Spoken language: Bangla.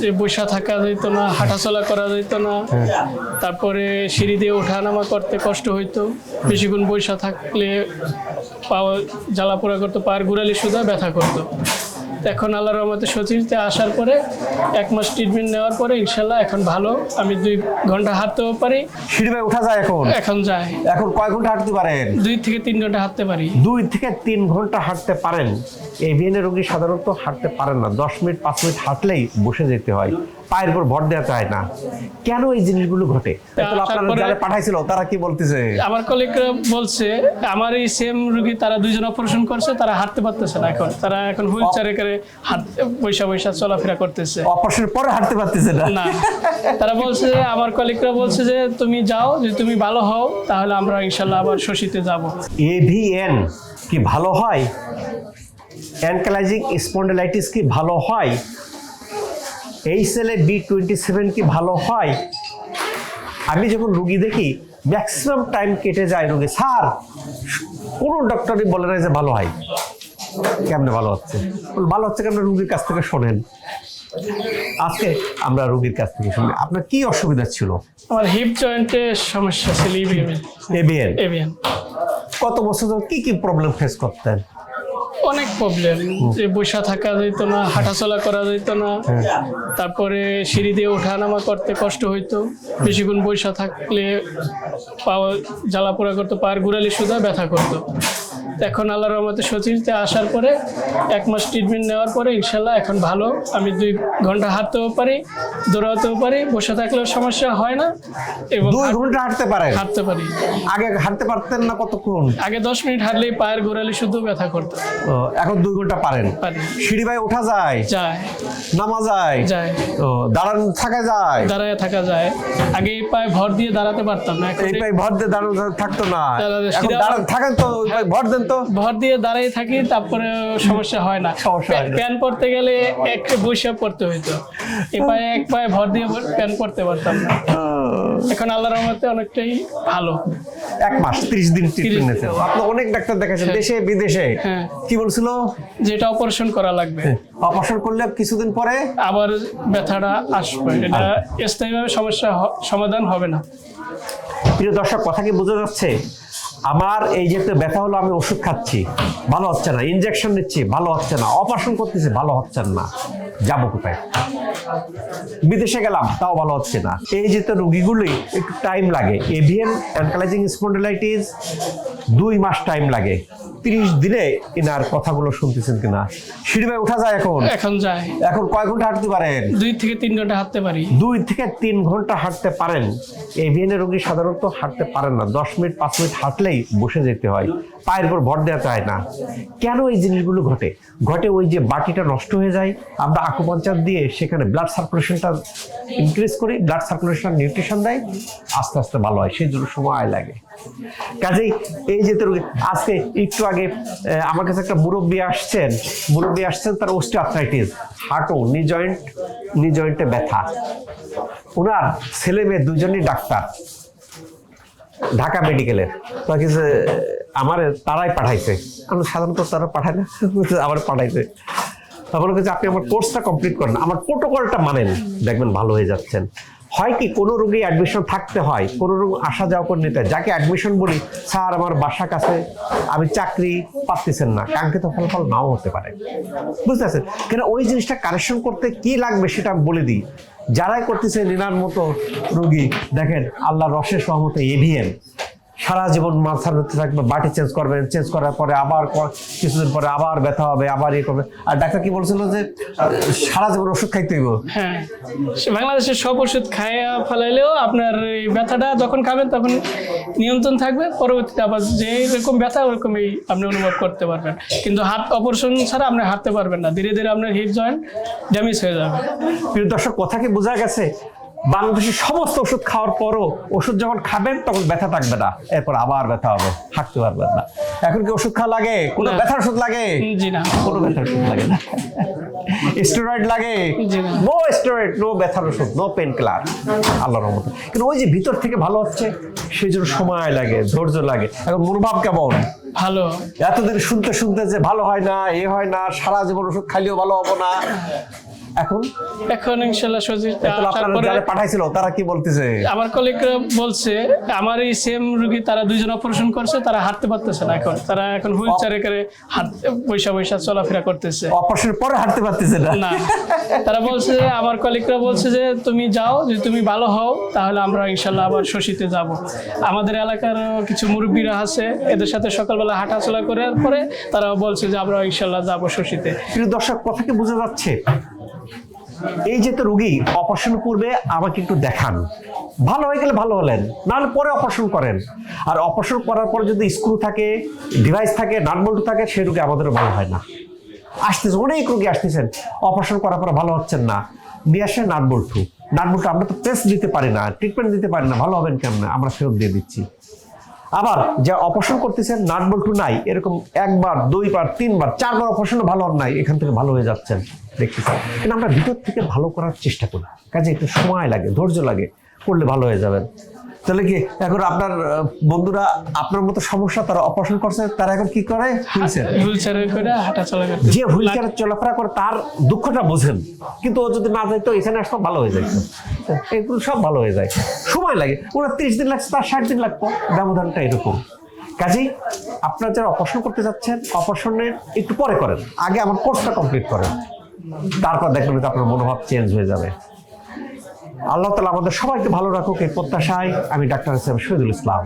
যে বসা থাকা যেত না হাঁটাচলা করা যেত না। তারপরে সিঁড়ি দিয়ে ওঠা নামা করতে কষ্ট হইতো। বেশিক্ষণ বৈশা থাকলে পা জ্বালা পোড়া করতো পায়ের গুড়ালি সুদা ব্যথা করতো। এখন আল্লাহ রহমতে সচিবতে আসার পরে এক মাস ট্রিটমেন্ট নেওয়ার পরে ইনশাল্লাহ এখন ভালো। আমি দুই ঘণ্টা হাঁটতেও পারি। সিঁড়ি ভাই উঠা যায় এখন? এখন যায়। এখন কয় ঘণ্টা হাঁটতে পারেন? দুই থেকে তিন ঘণ্টা হাঁটতে পারি। দুই থেকে তিন ঘণ্টা হাঁটতে পারেন। এভিএনের রোগী সাধারণত হাঁটতে পারেন না। দশ মিনিট পাঁচ মিনিট হাঁটলেই বসে যেতে হয়। পায়ের উপর ভর দেওয়া যায় না। কেন এই জিনিসগুলো ঘটে? আপনারা যারা পাঠাইছিল তারা কি বলতেছে? আমার কলিগরা বলছে আমার এই সেম রুগী তারা দুইজন অপারেশন করছে তারা হাঁটতে পারতেছে না এখন। তারা এখন হুইল চেয়ারে করে হাত পয়সা পয়সা চলাফেরা করতেছে। অপারেশনের পরে হাঁটতে পারতেছে না। না। তারা বলছে যে, আমার কলিগরা বলছে যে তুমি যাও যে তুমি ভালো হও তাহলে আমরা ইনশাল্লাহ আবার শশীতে যাব। এভিএন কি ভালো হয়? অ্যানকালাইজিং স্পন্ডেলাইটিস কি ভালো হয়? এই সেলে বি টোয়েন্টি সেভেন কি ভালো হয়? আমি যখন রুগী দেখি ম্যাক্সিমাম টাইম কেটে যায় রুগী। স্যার কোনো ডক্টরই বলে না যে ভালো হয়। কেমনে ভালো হচ্ছে? ভালো হচ্ছে কেন রুগীর কাছ থেকে শোনেন। আজকে আমরা রুগীর কাছ থেকে শুনি। আপনার কি অসুবিধা ছিল? আমার হিপ জয়েন্টের সমস্যা ছিল ইভিএম এভিএন এভিএন কত বছর ধরে কি কি প্রবলেম ফেস করতেন? অনেক প্রবলেম যে বসা থাকা যেত না, হাঁটাচলা করা যেত না, তারপরে সিঁড়ি দিয়ে ওঠা নামা করতে কষ্ট হইতো। বেশিক্ষণ বসা থাকলে পা, জ্বালা পোড়া করতো, পায়ের গুড়ালি সুদা ব্যথা করতো। এখন আল্লাহ রহমতে সচিবতে আসার পরে এক মাস ট্রিটমেন্ট নেওয়ার পরে ইনশাল্লাহ এখন ভালো। আমি দুই ঘণ্টা হাঁটতেও পারি দৌড়াতেও পারি বসে থাকলেও সমস্যা হয় না এবং দুই ঘণ্টা হাঁটতে পারে হাঁটতে পারি। আগে হাঁটতে পারতেন না কতক্ষণ? আগে দশ মিনিট হাঁটলেই পায়ের গোড়ালি শুধু ব্যথা করতো। এখন দুই ঘণ্টা পারেন? সিঁড়ি ভাই ওঠা যায়? যায়। নামা যায়? যায়। ও দাঁড়ান থাকা যায়? দাঁড়ায় থাকা যায়। আগে এই পায়ে ভর দিয়ে দাঁড়াতে পারতাম না এই পায়ে ভর দিয়ে দাঁড়ানো থাকতো না। এখন দাঁড়ান থাকেন তো ভর দেন তো ভর দিয়ে দাঁড়িয়ে থাকি তারপরে সমস্যা হয় না। সমস্যা প্যান পরতে গেলে এক বৈশাখ পড়তে হইতো। এই পায়ে এক পায়ে ভর দিয়ে প্যান পরতে পারতাম না। এখন আল্লাহ রহমতে অনেকটাই ভালো। এক মাস ত্রিশ দিন ট্রিটমেন্ট আপনি অনেক ডাক্তার দেখাচ্ছেন দেশে বিদেশে। হ্যাঁ। কি বলছিল? যেটা অপারেশন করা লাগবে। অপারেশন করলে কিছুদিন পরে? আবার ব্যথাটা আসবে। এটা স্থায়ীভাবে সমস্যা সমাধান হবে না। প্রিয় দর্শক কথা কি বোঝা যাচ্ছে? আমার এই যে একটা ব্যথা হলো, আমি ওষুধ খাচ্ছি, ভালো হচ্ছে না ইনজেকশন নিচ্ছি, ভালো হচ্ছে না অপারেশন করতেছি, ভালো হচ্ছে না, যাব কোথায়? বিদেশে গেলাম, তাও ভালো হচ্ছে না। এই যে তো রুগীগুলি, একটু টাইম লাগে। এভিএন, অ্যানকালাইজিং স্পন্ডিলাইটিস, দুই মাস টাইম লাগে। তিরিশ দিনে এনার কথাগুলো শুনতেছেন কিনা? সিঁড়ি ভাই ওঠা যায় এখন? এখন যায়। এখন কয় ঘণ্টা হাঁটতে পারেন? দুই থেকে তিন ঘণ্টা হাঁটতে পারি। দুই থেকে তিন ঘণ্টা হাঁটতে পারেন। এভিএনের রোগী সাধারণত হাঁটতে পারেন না। দশ মিনিট পাঁচ মিনিট হাঁটলেই বসে যেতে হয়। পায়ের উপর ভর দেওয়া যায় না। কেন এই জিনিসগুলো ঘটে? ঘটে ওই যে বাটিটা নষ্ট হয়ে যায়। আমরা আকুপাঞ্চার দিয়ে সেখানে ব্লাড সার্কুলেশনটা ইনক্রিজ করি। ব্লাড সার্কুলেশন নিউট্রিশন দেয়। আস্তে আস্তে ভালো হয়। সেই জন্য সময় লাগে। কাজেই এই যে তোর আজকে একটু আগে আমার কাছে একটা মুরব্বী আসছেন। মুরব্বী আসছেন তার অস্টিওআর্থ্রাইটিস হাঁটু নি জয়েন্ট নি জয়েন্টে ব্যথা। ওনার ছেলে মেয়ে দুজনই ডাক্তার ঢাকা মেডিকেলের তো কিছু আমার তারাই পাঠাইছে। আমি সাধারণত তারা পাঠায় না আমার পাঠাইছে। তখন বলছে আপনি আমার কোর্সটা কমপ্লিট করেন। আমার প্রোটোকলটা মানেন। দেখবেন ভালো হয়ে যাচ্ছেন। হয় কি, কোনো রোগী অ্যাডমিশন থাকতে হয়, কোনো রোগ আসা যাওয়া করে নিতে যাকে অ্যাডমিশন বলি, স্যার, আমার বাসা কাছে আমি চাকরি পাচ্ছেন না, কাঙ্ক্ষিত ফলাফল নাও হতে পারে। বুঝতে পারছেন? কেন, ওই জিনিসটা কারেকশন করতে কি লাগবে সেটা আমি বলে দিই। যারাই করতেছে, নিনার মতো রোগী, দেখেন আল্লাহ রসের সহমতে এভিএন সারা জীবন মাথার মধ্যে থাকবে বাটি চেঞ্জ করবেন চেঞ্জ করার পরে আবার কিছুদিন পরে আবার ব্যথা হবে আবার ইয়ে করবে। আর ডাক্তার কি বলছিল যে সারা জীবন ওষুধ খাইতে হইব? হ্যাঁ বাংলাদেশের সব ওষুধ খাইয়া ফেলাইলেও আপনার এই ব্যথাটা যখন খাবেন তখন নিয়ন্ত্রণ থাকবে পরবর্তীতে আবার যে রকম ব্যথা ওরকমই আপনি অনুভব করতে পারবেন। কিন্তু হাত অপারেশন ছাড়া আপনি হাঁটতে পারবেন না ধীরে ধীরে আপনার হিপ জয়েন্ট ড্যামেজ হয়ে যাবে। দর্শক কথা কি বোঝা গেছে? বাংলাদেশের সমস্ত ওষুধ খাওয়ার পরও ওষুধ যখন খাবেন তখন ব্যথা থাকবে না। এরপর আবার ব্যথা হবে হাঁটতে পারবেন না। এখন কি ওষুধ খাওয়া লাগে? কোনো ব্যথার ওষুধ লাগে? জি না। কোনো ব্যথার ওষুধ লাগে না। স্টেরয়েড লাগে? নো। স্টেরয়েড নো ব্যথার ওষুধ নো পেন কিলার আল্লাহর রহমতে। কিন্তু ওই যে ভিতর থেকে ভালো হচ্ছে সেই জন্য সময় লাগে ধৈর্য লাগে। এখন মনোভাব কেমন? ভালো। এতদিন শুনতে শুনতে যে ভালো হয় না এ হয় না সারা জীবন ওষুধ খাইলেও ভালো হব না। এখন? এখন ইনশাল্লাহ সজিব তাহলে আসার আপনারা পরে যারা পাঠাইছিল তারা কি বলতেছে? আমার কলিগরা বলছে আমার এই সেম রুগী তারা দুইজন অপারেশন করছে তারা হাঁটতে পারতেছে না এখন। তারা এখন হুইল চেয়ারে করে হাঁটতে বৈশা বৈশা চলাফেরা করতেছে। অপারেশনের পরে হাঁটতে পারতেছে না? না। তারা বলছে যে আমার কলিগরা বলছে যে তুমি যাও যে তুমি ভালো হও তাহলে আমরা ইনশাল্লাহ আবার শশীতে যাব। আমাদের এলাকার কিছু মুরব্বীরা আছে এদের সাথে সকালবেলা হাঁটাচলা করার পরে তারা বলছে যে আমরা ইনশাল্লাহ যাব শশীতে। প্রিয় দর্শক কথা কি বোঝা যাচ্ছে? এই যে তো রুগী অপারেশন পূর্বে আমাকে একটু দেখান। ভালো হয়ে গেলে ভালো হলেন নাহলে পরে অপারেশন করেন। আর অপারেশন করার পরে যদি স্ক্রু থাকে ডিভাইস থাকে নাটবল্টু থাকে, সেই রুগী আমাদেরও ভালো হয় না। আসতেছে, অনেক রুগী আসতেছেন অপারেশন করার পরে ভালো হচ্ছেন না। নিয়ে আসেন নাটবল্টু নাটবল্টু আমরা তো টেস্ট দিতে পারি না ট্রিটমেন্ট দিতে পারি না, ভালো হবেন কেমন? আমরা ফেরত দিয়ে দিচ্ছি। আবার যা অপারেশন করতেছেন নাট বল্টু নাই। এরকম একবার, দুইবার, তিনবার, চারবার অপারেশন ভালো নাই। এখান থেকে ভালো হয়ে যাচ্ছেন। দেখতেছেন। কিন্তু আমরা ভিতর থেকে ভালো করার চেষ্টা করি। কাজে একটু সময় লাগে, ধৈর্য লাগে, করলে ভালো হয়ে যাবেন। তাহলে কি এখন আপনার বন্ধুরা আপনার মতো সমস্যা তারা অপারেশন করছে তারা এখন কি করে? হুইলচেয়ার। হুইল চেয়ারে করে যে হুইলচেয়ারে চলাফেরা করে তার দুঃখটা বোঝেন। কিন্তু ও যদি না যাইতো এখানে আসতো ভালো হয়ে যাইতো। এগুলো সব ভালো হয়ে যায়। সময় লাগে। ওরা ত্রিশ দিন লাগছে তার ষাট দিন লাগতো। ব্যবধানটা এরকম। কাজেই আপনারা যারা অপারেশন করতে যাচ্ছেন অপারেশনের একটু পরে করেন। আগে আমার কোর্সটা কমপ্লিট করেন। তারপর দেখবেন আপনার মনোভাব চেঞ্জ হয়ে যাবে। আল্লাহ তালা আমাদের সবাইকে ভালো রাখুক এই প্রত্যাশায় আমি ডাক্তার হিসেবে শহীদুল ইসলাম।